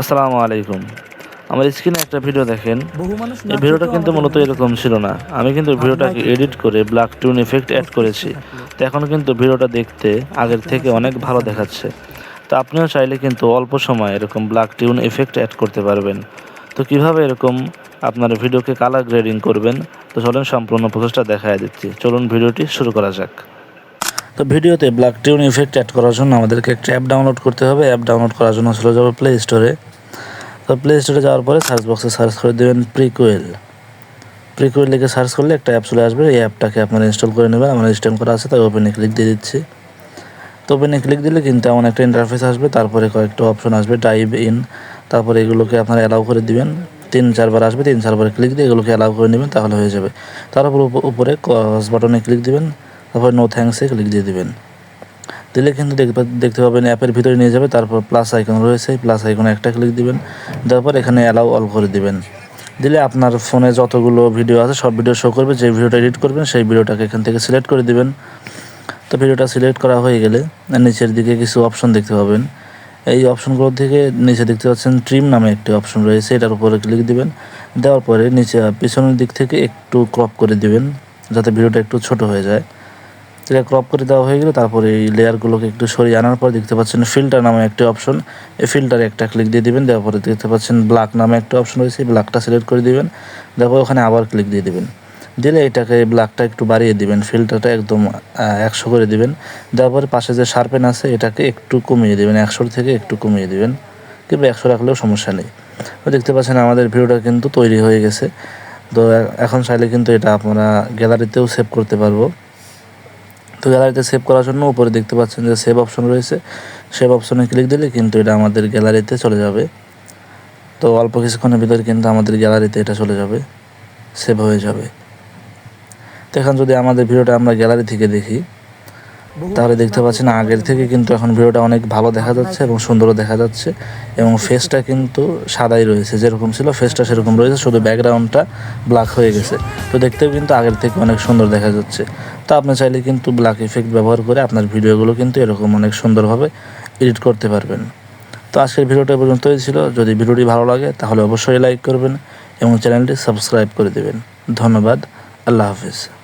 আসসালামু আলাইকুম। আমার স্ক্রিনে একটা ভিডিও দেখেন। এই ভিডিওটা কিন্তু মূলত এরকম ছিল না। আমি কিন্তু ভিডিওটাকে এডিট করে ব্ল্যাক টিউন ইফেক্ট অ্যাড করেছি। তো এখন কিন্তু ভিডিওটা দেখতে আগের থেকে অনেক ভালো দেখাচ্ছে। তো আপনিও চাইলে কিন্তু অল্প সময় এরকম ব্ল্যাক টিউন ইফেক্ট অ্যাড করতে পারবেন। তো কীভাবে এরকম আপনার ভিডিওকে কালার গ্রেডিং করবেন? তো চলুন সম্পূর্ণ প্রসেসটা দেখায় দিচ্ছি। চলুন ভিডিওটি শুরু করা যাক। তো ভিডিওতে ব্ল্যাক টিউন ইফেক্ট অ্যাড করার জন্য আমাদেরকে একটা অ্যাপ ডাউনলোড করতে হবে। অ্যাপ ডাউনলোড করার জন্য চলে যাব প্লে স্টোরে তো প্লে স্টোরে যাওয়ার পরে সার্চ বক্সে সার্চ করে দেবেন প্রিকুয়েল প্রিকুয়েল লিখে সার্চ করলে একটা অ্যাপ চলে আসবে। এই অ্যাপটাকে আপনারা ইনস্টল করে নেবেন। আমার ইনস্টল করা আছে, তাই ওপেনে ক্লিক দিয়ে দিচ্ছি। তো ওপেনে ক্লিক দিলে কিন্তু এমন একটা ইন্টারফেস আসবে। তারপরে কয়েকটা অপশন আসবে টাইপ ইন তারপরে এগুলোকে আপনারা অ্যালাউ করে দিবেন। তিন, চারবার আসবে, তিন, চারবার ক্লিক দিয়ে এগুলোকে অ্যালাউ করে নেবেন, তাহলে হয়ে যাবে। তারপর উপ- উপরে ক্রস বাটনে ক্লিক দিবেন। তারপর নো থ্যাঙ্কসে ক্লিক দিয়ে দিবেন। দিলে কিন্তু দেখতে পাবেন অ্যাপের ভিতরে নিয়ে যাবে, তারপর প্লাস আইকন রয়েছে প্লাস আইকনে একটা ক্লিক দিবেন, দেওয়ার পর এখানে অ্যালাউ অল করে দিবেন। দিলে আপনার ফোনে যতগুলো ভিডিও আছে, সব ভিডিও শো করবে, যে ভিডিওটা এডিট করবেন, সেই ভিডিওটাকে এখান থেকে সিলেক্ট করে দিবেন। তো ভিডিওটা সিলেক্ট করা হয়ে গেলে নিচের দিকে কিছু অপশন দেখতে পাবেন। এই অপশনগুলো থেকে নিচে দেখতে পাচ্ছেন ট্রিম নামে একটি অপশন রয়েছে, এটার উপরে ক্লিক দিবেন। দেওয়ার পরে নিচে, পিছনের দিক থেকে একটু ক্রপ করে দিবেন, যাতে ভিডিওটা একটু ছোট হয়ে যায়। এটা ক্রপ করে দেওয়া হয়ে গেলে। তারপরে এই লেয়ারগুলোকে একটু সরিয়ে আনার পর দেখতে পাচ্ছেন ফিল্টার নামে একটি অপশন এই ফিল্টারে একটা ক্লিক দিয়ে দিবেন, দেওয়ার পরে দেখতে পাচ্ছেন ব্ল্যাক নামে একটা অপশন রয়েছে ব্ল্যাকটা সিলেক্ট করে দিবেন। তারপর ওখানে আবার ক্লিক দিয়ে দিবেন। দিলে এটাকে ব্ল্যাকটা একটু বাড়িয়ে দিবেন ফিল্টারটা একদম একশো করে দিবেন। দেওয়ার পরে পাশে যে শার্পেন আছে, এটাকে একটু কমিয়ে দিবেন, একশোর থেকে একটু কমিয়ে দিবেন। কিংবা একশো রাখলেও সমস্যা নেই। দেখতে পাচ্ছেন আমাদের ভিডিওটা কিন্তু তৈরি হয়ে গেছে। তো এখন চাইলে কিন্তু এটা আপনারা গ্যালারিতেও সেভ করতে পারব। তো গ্যালারিতে সেভ করার জন্য উপরে দেখতে পাচ্ছেন যে সেভ অপশন রয়েছে। সেভ অপশনে ক্লিক দিলে কিন্তু এটা আমাদের গ্যালারিতে চলে যাবে। তো অল্প কিছুক্ষণের ভিতরে কিন্তু আমাদের গ্যালারিতে এটা চলে যাবে। সেভ হয়ে যাবে। তো এখন যদি আমাদের ভিডিওটা আমরা গ্যালারি থেকে দেখি তাহলে দেখতে পাচ্ছেন আগের থেকে কিন্তু এখন ভিডিওটা অনেক ভালো দেখা যাচ্ছে এবং সুন্দরও দেখা যাচ্ছে এবং ফেসটা কিন্তু সাদাই রয়েছে। যেরকম ছিল ফেসটা সেরকম রয়েছে, শুধু ব্যাকগ্রাউন্ডটা ব্ল্যাক হয়ে গেছে। তো দেখতেও কিন্তু আগের থেকে অনেক সুন্দর দেখা যাচ্ছে। তো আপনি চাইলে কিন্তু ব্ল্যাক ইফেক্ট ব্যবহার করে আপনার ভিডিওগুলো কিন্তু এরকম অনেক সুন্দরভাবে এডিট করতে পারবেন। তো আজকের ভিডিওটা পর্যন্তই ছিল। যদি ভিডিওটি ভালো লাগে, তাহলে অবশ্যই লাইক করবেন এবং চ্যানেলটি সাবস্ক্রাইব করে দেবেন। ধন্যবাদ। আল্লাহ হাফিজ।